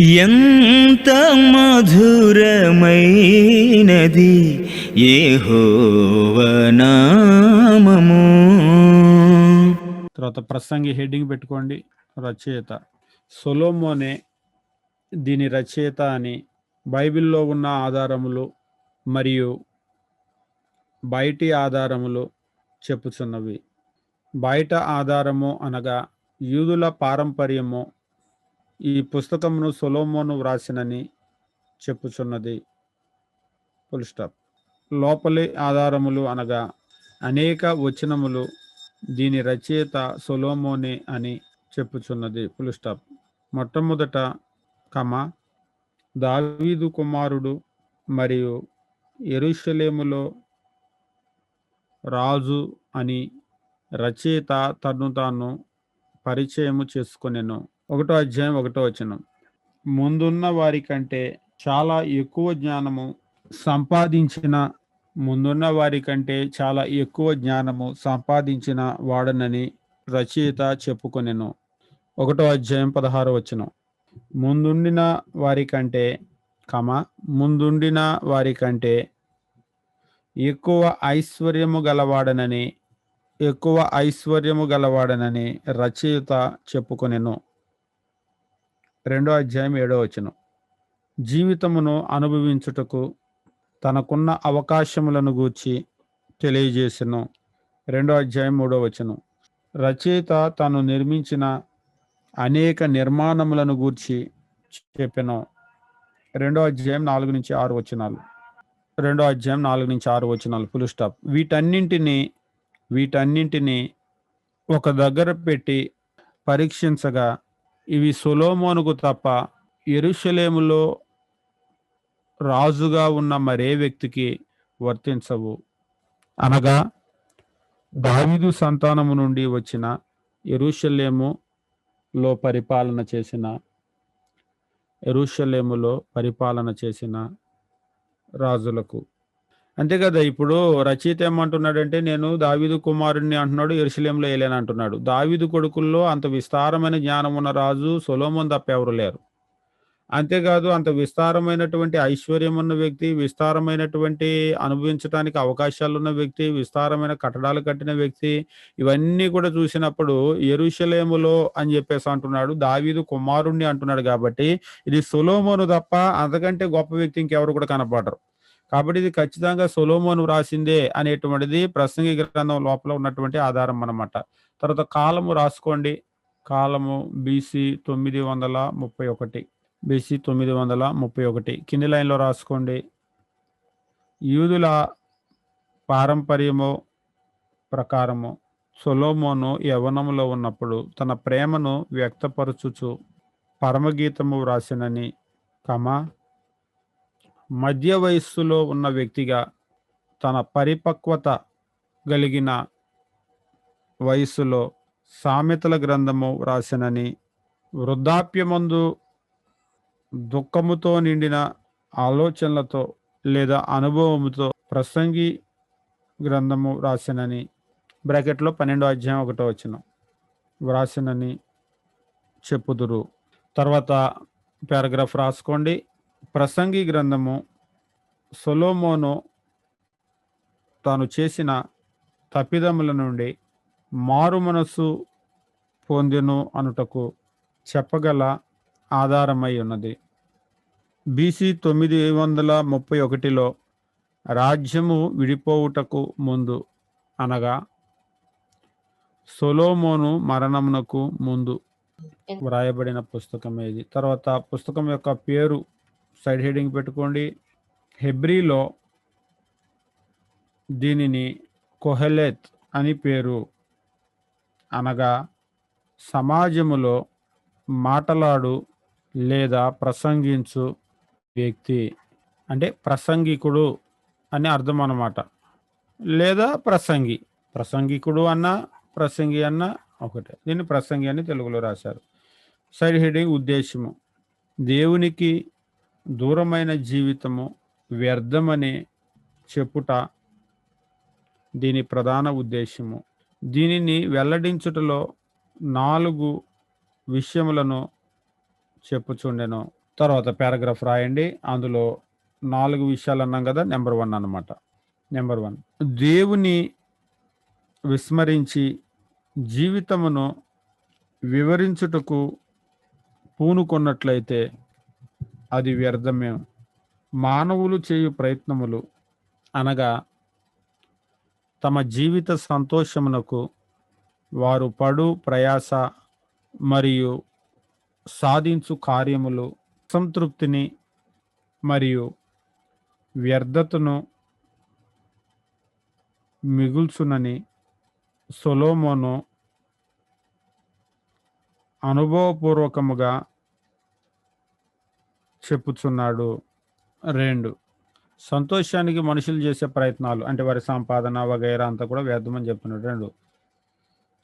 ఎంత మధురమైనది ఏహోవనామము తర్వాత ప్రసంగి హెడ్డింగ్ పెట్టుకోండి. రచయిత. సొలోమోనే దీని రచయిత అని బైబిల్లో ఉన్న ఆధారములు మరియు బయటి ఆధారములు చెప్పుచున్నవి. బయట ఆధారము అనగా యూదుల పారంపర్యము ఈ పుస్తకమును సొలోమోను వ్రాసినని చెప్పుచున్నది. ఫుల్ స్టాప్ లోపలి ఆధారములు అనగా అనేక వచనములు దీని రచయిత సొలోమోనే అని చెప్పుచున్నది. ఫుల్ స్టాప్ మొట్టమొదట కమ దావీదు కుమారుడు మరియు ఎరుషలేములో రాజు అని రచయిత తను తాను పరిచయము చేసుకొనెను. ఒకటో అధ్యాయం ఒకటో వచనం. ముందున్న వారి కంటే చాలా ఎక్కువ జ్ఞానము సంపాదించిన ముందున్న వారి కంటే చాలా ఎక్కువ జ్ఞానము సంపాదించిన వాడనని రచయిత చెప్పుకొనెను. ఒకటో అధ్యాయం పదహారు వచనం. ముందుండిన వారి కంటే కమ ముందుండిన వారి కంటే ఎక్కువ ఐశ్వర్యము గలవాడనని ఎక్కువ ఐశ్వర్యము గలవాడనని రచయిత చెప్పుకొనెను. రెండో అధ్యాయం ఏడో వచనం. జీవితమును అనుభవించుటకు తనకున్న అవకాశములను గూర్చి తెలియజేసను. రెండో అధ్యాయం మూడో వచనం. రచయిత తాను నిర్మించిన అనేక నిర్మాణములను గూర్చి చెప్పెను. రెండో అధ్యాయం నాలుగు నుంచి ఆరు వచనాలు. రెండో అధ్యాయం నాలుగు నుంచి ఆరు వచనాలు. ఫుల్ స్టాప్ వీటన్నింటినీ వీటన్నింటినీ ఒక దగ్గర పెట్టి పరీక్షించగా ఇవి సొలోమోనుకు తప్ప ఎరుషలేములో రాజుగా ఉన్న మరే వ్యక్తికి వర్తించవు. అనగా దావిదు సంతానము నుండి వచ్చిన ఎరుషలేములో పరిపాలన చేసిన ఎరుషలేములో పరిపాలన చేసిన రాజులకు అంతే కదా ఇప్పుడు రచయిత ఏమంటున్నాడంటే నేను దావీదు కుమారుణ్ణి అంటున్నాడు ఎరుసలేంలో వేయలేను అంటున్నాడు. దావీదు కొడుకుల్లో అంత విస్తారమైన జ్ఞానం ఉన్న రాజు సొలోమోన్ తప్ప ఎవరు లేరు. అంతేకాదు అంత విస్తారమైనటువంటి ఐశ్వర్యం ఉన్న వ్యక్తి విస్తారమైనటువంటి అనుభవించడానికి అవకాశాలు ఉన్న వ్యక్తి విస్తారమైన కట్టడాలు కట్టిన వ్యక్తి ఇవన్నీ కూడా చూసినప్పుడు ఎరుషలేములో అని చెప్పేసి అంటున్నాడు దావీదు కుమారుణ్ణి అంటున్నాడు కాబట్టి ఇది సులోమోను తప్ప అంతకంటే గొప్ప వ్యక్తి ఇంకెవరు కూడా కనపడరు. కాబట్టి ఇది ఖచ్చితంగా సొలోమోను రాసిందే అనేటువంటిది ప్రసంగి గ్రంథం లోపల ఉన్నటువంటి ఆధారం అనమాట తర్వాత కాలము రాసుకోండి. కాలము బీసీ తొమ్మిది వందల ముప్పై ఒకటి. బీసీ తొమ్మిది వందల ముప్పై ఒకటి. కింది లైన్లో రాసుకోండి. యూదుల పారంపర్యము ప్రకారము సొలోమోను యవనములో ఉన్నప్పుడు తన ప్రేమను వ్యక్తపరచుచు పరమగీతము వ్రాసినని కమా మధ్య వయస్సులో ఉన్న వ్యక్తిగా తన పరిపక్వత కలిగిన వయస్సులో సామెతల గ్రంథము వ్రాసినని వృద్ధాప్యమందు దుఃఖముతో నిండిన ఆలోచనలతో లేదా అనుభవముతో ప్రసంగి గ్రంథము వ్రాసినని బ్రాకెట్లో పన్నెండో అధ్యాయం ఒకటో వచ్చిన వ్రాసినని చెప్పుదురు. తర్వాత పారాగ్రాఫ్ రాసుకోండి. ప్రసంగి గ్రంథము సొలోమోను తాను చేసిన తప్పిదముల నుండి మారు మనసు పొందెను అనుటకు చెప్పగల ఆధారమై ఉన్నది. బీసీ తొమ్మిది వందల ముప్పై ఒకటిలో రాజ్యము విడిపోవుటకు ముందు అనగా సొలోమోను మరణమునకు ముందు వ్రాయబడిన పుస్తకం ఇది. తర్వాత పుస్తకం యొక్క పేరు సైడ్ హెడింగ్ పెట్టుకోండి. హెబ్రీలో దీనిని కొహెలెత్ అని పేరు. అనగా సమాజములో మాటలాడు లేదా ప్రసంగించు వ్యక్తి. అంటే ప్రసంగికుడు అని అర్థం అన్నమాట. లేదా ప్రసంగి. ప్రసంగికుడు అన్నా ప్రసంగి అన్నా ఒకటే. దీన్ని ప్రసంగి అని తెలుగులో రాశారు. సైడ్ హెడింగ్ ఉద్దేశము. దేవునికి దూరమైన జీవితము వ్యర్థమని చెప్పుట దీని ప్రధాన ఉద్దేశము. దీనిని వెల్లడించుటలో నాలుగు విషయములను చెప్పుచుండెను. తర్వాత పారాగ్రాఫ్ రాయండి. అందులో నాలుగు విషయాలు అన్నాం కదా నెంబర్ వన్ అనమాట నెంబర్ వన్. దేవుని విస్మరించి జీవితమును వివరించుటకు పూనుకొన్నట్లయితే అది వ్యర్థమే. మానవులు చేయు ప్రయత్నములు అనగా తమ జీవిత సంతోషమునకు వారు పడు ప్రయాస మరియు సాధించు కార్యములు సంతృప్తిని మరియు వ్యర్థతను మిగుల్చునని సొలోమోను అనుభవపూర్వకముగా చెప్పుచున్నాడు. రెండు. సంతోషానికి మనుషులు చేసే ప్రయత్నాలు అంటే వారి సంపాదన వగైరా అంతా కూడా వ్యర్థమని చెప్తున్నాడు. రెండు.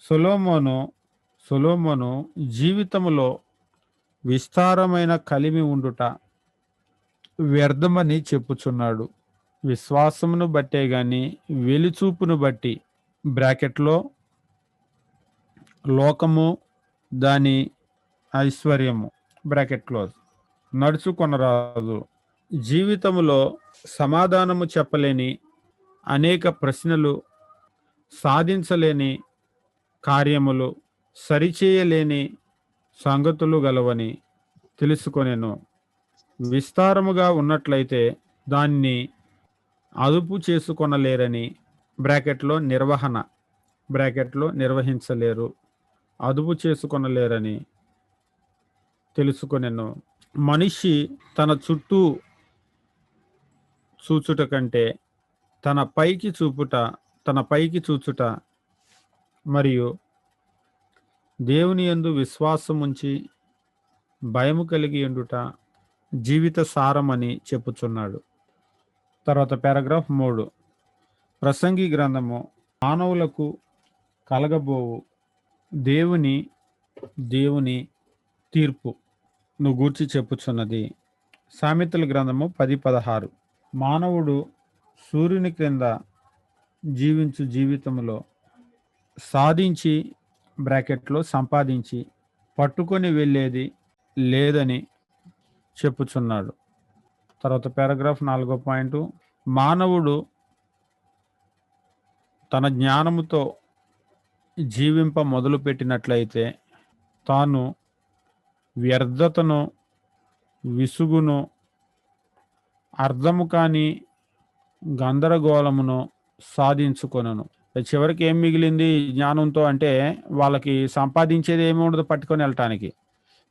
సొలోమోను సొలోమోను జీవితంలో విస్తారమైన కలిమి ఉండుట వ్యర్థమని చెప్పుచున్నాడు. విశ్వాసమును బట్టే గాని వెలిచూపును బట్టి బ్రాకెట్లో లోకము దాని ఐశ్వర్యము బ్రాకెట్ క్లోజ్. నడుచుకొనరాదు. జీవితంలో సమాధానము చెప్పలేని అనేక ప్రశ్నలు సాధించలేని కార్యములు సరిచేయలేని సంగతులు గలవని తెలుసుకొనెను. విస్తారముగా ఉన్నట్లయితే దాన్ని అదుపు చేసుకొనలేరని బ్రాకెట్లో నిర్వహణ బ్రాకెట్లో నిర్వహించలేరు. అదుపు చేసుకొనలేరని తెలుసుకొనెను. మనిషి తన చుట్టూ చూచుట కంటే తన పైకి చూపుట తన పైకి చూచుట మరియు దేవుని యందు విశ్వాసం ఉంచి భయము కలిగి ఉండుట జీవిత సారమని చెప్పుచున్నాడు. తర్వాత పారాగ్రాఫ్ మూడు. ప్రసంగి గ్రంథము మానవులకు కలగబోవు దేవుని దేవుని తీర్పు. నువ్వు గూర్చి చెప్పుచున్నది. సామెతల గ్రంథము పది పదహారు. మానవుడు సూర్యుని క్రింద జీవించు జీవితంలో సాధించి బ్రాకెట్లో సంపాదించి పట్టుకొని వెళ్ళేది లేదని చెప్పుచున్నాడు. తర్వాత పారాగ్రాఫ్ నాలుగో పాయింట్. మానవుడు తన జ్ఞానముతో జీవింప మొదలుపెట్టినట్లయితే తాను వ్యర్థతను విసుగును అర్థము కాని గందరగోళమును సాధించుకొనను. చివరికి ఏం మిగిలింది జ్ఞానంతో అంటే వాళ్ళకి సంపాదించేది ఏమి ఉండదు పట్టుకొని వెళ్ళటానికి.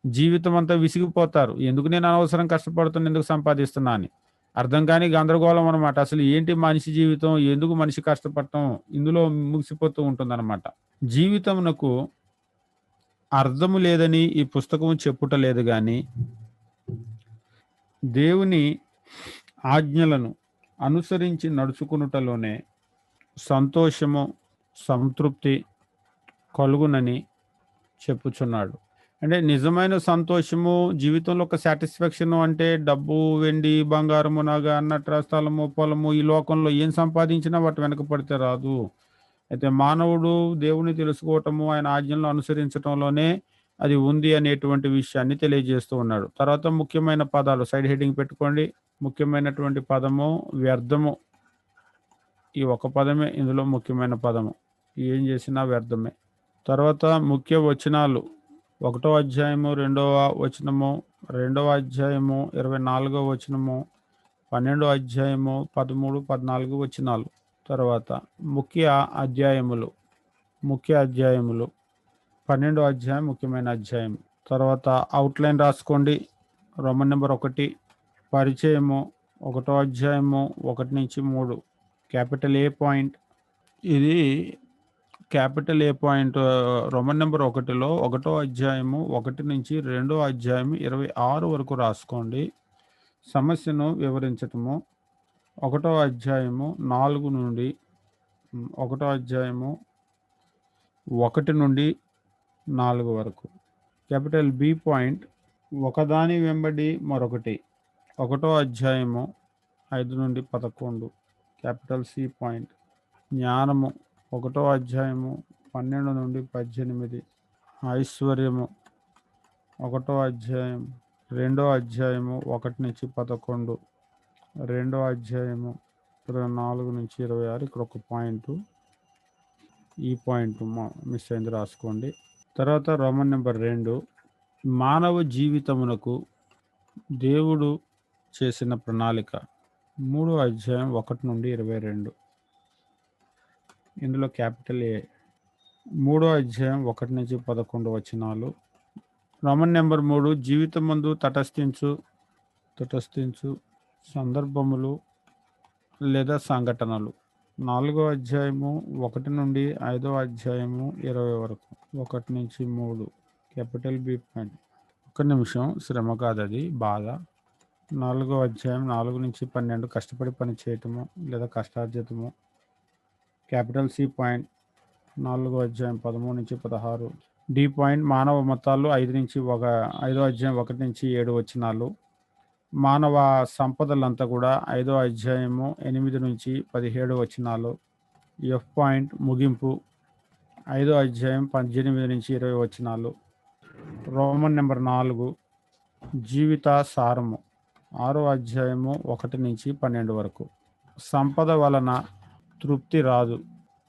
జీవితం అంతా విసిగిపోతారు. ఎందుకు నేను అనవసరం కష్టపడుతున్నా ఎందుకు సంపాదిస్తున్నా అని. అర్థం కాని గందరగోళం అనమాట అసలు ఏంటి మనిషి జీవితం? ఎందుకు మనిషి కష్టపడటం? ఇందులో ముగిసిపోతూ ఉంటుందన్నమాట. జీవితమునకు అర్థము లేదని ఈ పుస్తకం చెప్పుట లేదు కానీ దేవుని ఆజ్ఞలను అనుసరించి నడుచుకునుటలోనే సంతోషము సంతృప్తి కలుగునని చెప్పుచున్నాడు. అంటే నిజమైన సంతోషము జీవితంలో ఒక సాటిస్ఫాక్షన్ అంటే డబ్బు వెండి బంగారము నగ అన్నట్ర స్థలము పొలము ఈ లోకంలో ఏం సంపాదించినా వాటి వెనక పడితే రాదు. అయితే మానవుడు దేవుని తెలుసుకోవటము ఆయన ఆజ్ఞలను అనుసరించటంలోనే అది ఉంది అనేటువంటి విషయాన్ని తెలియజేస్తూ ఉన్నాడు. తర్వాత ముఖ్యమైన పదాలు సైడ్ హెడ్డింగ్ పెట్టుకోండి. ముఖ్యమైనటువంటి పదము వ్యర్థము. ఈ ఒక పదమే ఇందులో ముఖ్యమైన పదము. ఏం చేసినా వ్యర్థమే. తర్వాత ముఖ్య వచనాలు. ఒకటో అధ్యాయము రెండవ వచనము రెండవ అధ్యాయము ఇరవై నాలుగో వచనము పన్నెండో అధ్యాయము పదమూడు పద్నాలుగు వచనాలు. తర్వాత ముఖ్య అధ్యాయములు ముఖ్య అధ్యాయములు పన్నెండో అధ్యాయం ముఖ్యమైన అధ్యాయం. తర్వాత అవుట్లైన్ రాసుకోండి. రోమన్ నెంబర్ ఒకటి పరిచయము ఒకటో అధ్యాయము ఒకటి నుంచి మూడు. క్యాపిటల్ ఏ పాయింట్ ఇది capital A point Roman number ఒకటిలో ఒకటో అధ్యాయము ఒకటి నుంచి రెండో అధ్యాయము ఇరవై ఆరు వరకు రాసుకోండి. సమస్యను వివరించటము. ఒకటో అధ్యాయము నాలుగు నుండి ఒకటో అధ్యాయము ఒకటి నుండి నాలుగు వరకు. క్యాపిటల్ బి పాయింట్ ఒకదాని వెంబడి మరొకటి. ఒకటో అధ్యాయము ఐదు నుండి పదకొండు. క్యాపిటల్ సి పాయింట్ జ్ఞానము ఒకటో అధ్యాయము పన్నెండు నుండి పద్దెనిమిది. ఐశ్వర్యము ఒకటో అధ్యాయం రెండో అధ్యాయము ఒకటి నుంచి పదకొండు. రెండో అధ్యాయము ఇరవై నాలుగు నుంచి ఇరవై ఆరు. ఇక్కడ ఒక పాయింట్. ఈ పాయింట్ మిస్ అయింది రాసుకోండి. తర్వాత రోమన్ నెంబర్ రెండు. మానవ జీవితమునకు దేవుడు చేసిన ప్రణాళిక. మూడో అధ్యాయం ఒకటి నుండి ఇరవై రెండు. ఇందులో క్యాపిటల్ ఏ. మూడో అధ్యాయం ఒకటి నుంచి పదకొండు వచనాలు. రోమన్ నెంబర్ మూడు. జీవితం ముందు తటస్థించు. తటస్థించు. సందర్భములు లేదా సంఘటనలు. నాలుగో అధ్యాయము ఒకటి నుండి ఐదో అధ్యాయము ఇరవై వరకు. ఒకటి నుంచి మూడు. Capital B point. ఒక నిమిషం శ్రమ కాదు అది బాధ. నాలుగో అధ్యాయం నాలుగు నుంచి పన్నెండు. కష్టపడి పని చేయటము లేదా కష్టార్జితము. Capital C point. నాలుగో అధ్యాయం పదమూడు నుంచి పదహారు. డి పాయింట్ మానవ మతాలు ఐదు నుంచి ఒక ఐదో అధ్యాయం ఒకటి నుంచి ఏడు వచ్చినాలు. మానవ సంపదలంతా కూడా ఐదో అధ్యాయము ఎనిమిది నుంచి పదిహేడు వచనాలు. ఎఫ్ పాయింట్ ముగింపు. ఐదో అధ్యాయం పద్దెనిమిది నుంచి ఇరవై వచనాలు. రోమన్ నెంబర్ నాలుగు. జీవిత సారము. ఆరో అధ్యాయము ఒకటి నుంచి పన్నెండు వరకు. సంపద వలన తృప్తి రాదు.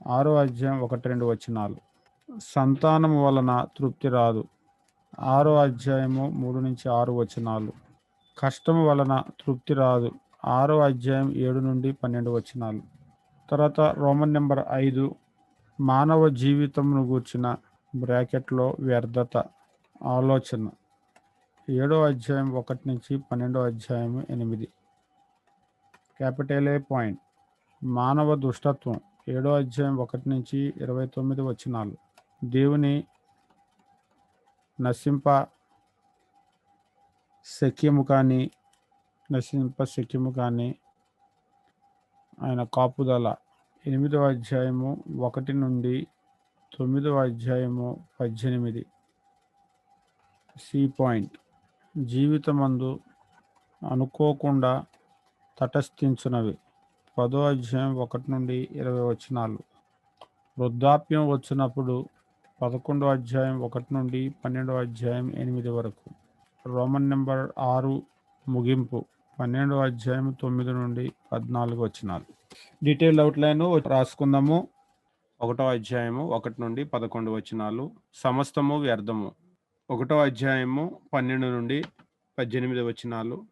ఆరో అధ్యాయం ఒకటి రెండు వచనాలు. సంతానము వలన తృప్తి రాదు. ఆరో అధ్యాయము మూడు నుంచి ఆరు వచనాలు. కష్టం వలన తృప్తి రాదు. ఆరో అధ్యాయం ఏడు నుండి పన్నెండు వచనాలు. తర్వాత రోమన్ నెంబర్ ఐదు మానవ జీవితంను గూర్చిన బ్రాకెట్లో వ్యర్థత ఆలోచన. ఏడో అధ్యాయం ఒకటి నుంచి పన్నెండో అధ్యాయం ఎనిమిది. Capital A point. మానవ దుష్టత్వం. ఏడో అధ్యాయం ఒకటి నుంచి ఇరవై తొమ్మిది వచనాలు. దేవుని నశింప శక్యము కానీ నశింప శక్యము కానీ ఆయన కాపుదల. ఎనిమిదో అధ్యాయము ఒకటి నుండి తొమ్మిదవ అధ్యాయము పద్దెనిమిది. C point. జీవితమందు అనుకోకుండా తటస్థించునవి. పదో అధ్యాయం ఒకటి నుండి ఇరవై వచనాలు. వృద్ధాప్యం వచ్చినప్పుడు పదకొండో అధ్యాయం ఒకటి నుండి పన్నెండో అధ్యాయం ఎనిమిది వరకు. రోమన్ నెంబర్ ఆరు ముగింపు పన్నెండో అధ్యాయం తొమ్మిది నుండి పద్నాలుగు వచ్చినాలు డీటెయిల్ అవుట్లైన్ రాసుకుందాము. ఒకటో అధ్యాయము ఒకటి నుండి పదకొండు వచనాలు. సమస్తము వ్యర్థము. ఒకటో అధ్యాయము పన్నెండు నుండి పద్దెనిమిది వచనాలు.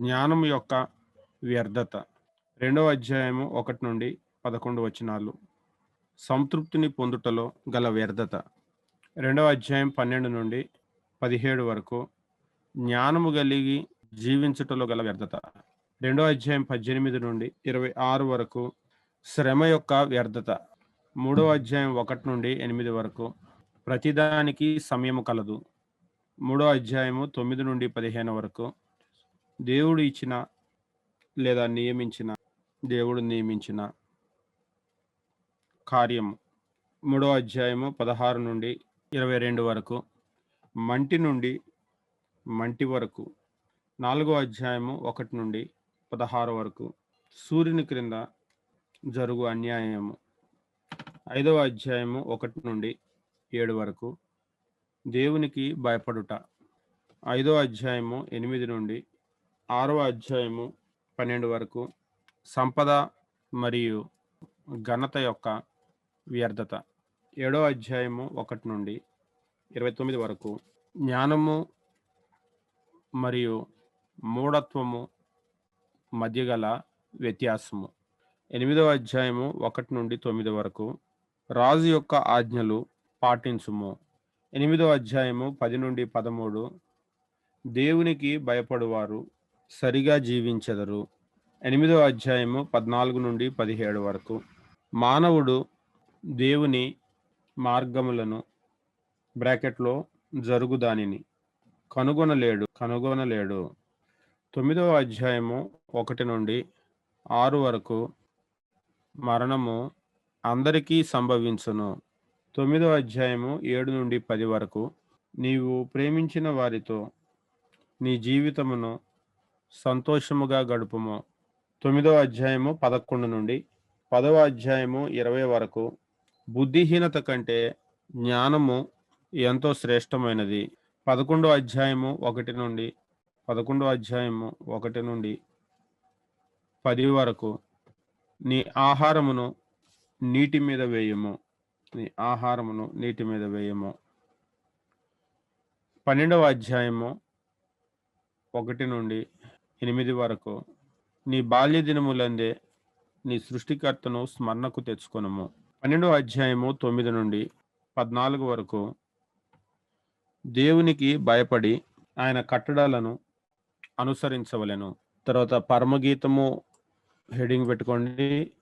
జ్ఞానం యొక్క వ్యర్థత. రెండవ అధ్యాయము ఒకటి నుండి పదకొండు వచనాలు. సంతృప్తిని పొందుటలో గల వ్యర్థత. రెండవ అధ్యాయం పన్నెండు నుండి పదిహేడు వరకు జ్ఞానము కలిగి జీవించుటలో గల వ్యర్థత. రెండో అధ్యాయం పద్దెనిమిది నుండి ఇరవై ఆరు వరకు శ్రమ యొక్క వ్యర్థత. మూడో అధ్యాయం ఒకటి నుండి ఎనిమిది వరకు ప్రతిదానికి సమయము కలదు. మూడో అధ్యాయము తొమ్మిది నుండి పదిహేను వరకు దేవుడు ఇచ్చిన లేదా నియమించిన దేవుడు నియమించిన కార్యము. మూడో అధ్యాయము పదహారు నుండి ఇరవై రెండు వరకు మంటి నుండి మంటి వరకు. నాలుగో అధ్యాయము ఒకటి నుండి పదహారు వరకు. సూర్యుని క్రింద జరుగు అన్యాయము. ఐదవ అధ్యాయము ఒకటి నుండి ఏడు వరకు. దేవునికి భయపడుట. ఐదో అధ్యాయము ఎనిమిది నుండి ఆరో అధ్యాయము పన్నెండు వరకు. సంపద మరియు ఘనత యొక్క వ్యర్థత. ఏడో అధ్యాయము ఒకటి నుండి ఇరవై తొమ్మిది వరకు. జ్ఞానము మరియు మూఢత్వము మధ్య గల వ్యత్యాసము. ఎనిమిదవ అధ్యాయము ఒకటి నుండి తొమ్మిది వరకు రాజు యొక్క ఆజ్ఞలు పాటించుము. ఎనిమిదవ అధ్యాయము పది నుండి పదమూడు దేవునికి భయపడువారు సరిగా జీవించెదరు. ఎనిమిదవ అధ్యాయము పద్నాలుగు నుండి పదిహేడు వరకు మానవుడు దేవుని మార్గములను బ్రాకెట్లో జరుగుదానిని కనుగొనలేడు కనుగొనలేడు. తొమ్మిదవ అధ్యాయము ఒకటి నుండి ఆరు వరకు మరణము అందరికీ సంభవించును. తొమ్మిదవ అధ్యాయము ఏడు నుండి పది వరకు నీవు ప్రేమించిన వారితో నీ జీవితమును సంతోషముగా గడుపుము. తొమ్మిదవ అధ్యాయము పదకొండు నుండి పదవ అధ్యాయము ఇరవై వరకు బుద్ధిహీనత కంటే జ్ఞానము ఎంతో శ్రేష్టమైనది. పదకొండో అధ్యాయము ఒకటి నుండి పదకొండో అధ్యాయము ఒకటి నుండి పది వరకు నీ ఆహారమును నీటి మీద వేయము. నీ ఆహారమును నీటి మీద వేయము. పన్నెండవ అధ్యాయము ఒకటి నుండి ఎనిమిది వరకు నీ బాల్య దినములందే నీ సృష్టికర్తను స్మరణకు తెచ్చుకొనము. పన్నెండవ అధ్యాయము తొమ్మిది నుండి పద్నాలుగు వరకు దేవునికి భయపడి ఆయన కట్టడాలను అనుసరించవలెను. తర్వాత పరమగీతము హెడింగ్ పెట్టుకోండి.